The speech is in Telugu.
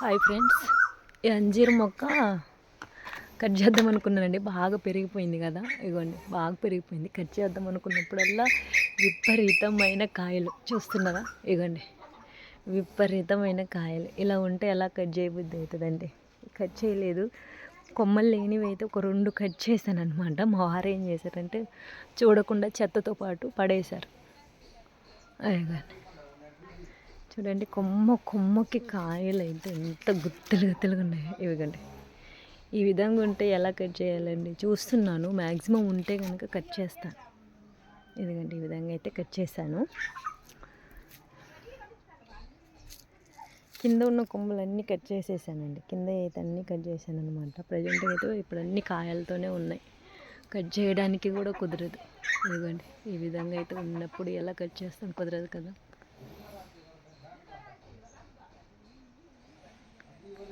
Hi friends. ఈ అంజీర్ మొక్క కట్ చేద్దాం అనుకున్నానండి. బాగా పెరిగిపోయింది కదా. ఇగోండి బాగా పెరిగిపోయింది. కట్ చేద్దాం అనుకున్నప్పుడల్లా విపరీతమైన కాయలు. చూస్తున్నారా? ఇగోండి విపరీతమైన కాయలు. ఇలా ఉంటే ఎలా కట్ చేయబుద్ధి అవుతుందండి? కట్ చేయలేదు. కొమ్మలు లేనివి అయితే ఒక రెండు కట్ చేశాను అనమాట మా వారు ఏం చేశారంటే చూడకుండా చెత్తతో పాటు పడేశారు. అయ్యగానే చూడండి కొమ్మ కొమ్మకి కాయలు అయితే ఎంత గుత్తులు గుత్తలుగా ఉన్నాయి. ఇవిగండి. ఈ విధంగా ఉంటే ఎలా కట్ చేయాలండి? చూస్తున్నాను. మ్యాక్సిమం ఉంటే కనుక కట్ చేస్తాను. ఇదిగండి ఈ విధంగా అయితే కట్ చేశాను. కింద ఉన్న కొమ్మలన్నీ కట్ చేసేసానండి. కింద అయితే అన్నీ కట్ చేశాను అనమాట ప్రజెంట్ అయితే ఇప్పుడు అన్ని కాయలతోనే ఉన్నాయి. కట్ చేయడానికి కూడా కుదరదు. ఇదిగోండి ఈ విధంగా అయితే ఉన్నప్పుడు ఎలా కట్ చేస్తాను కుదరదు కదా.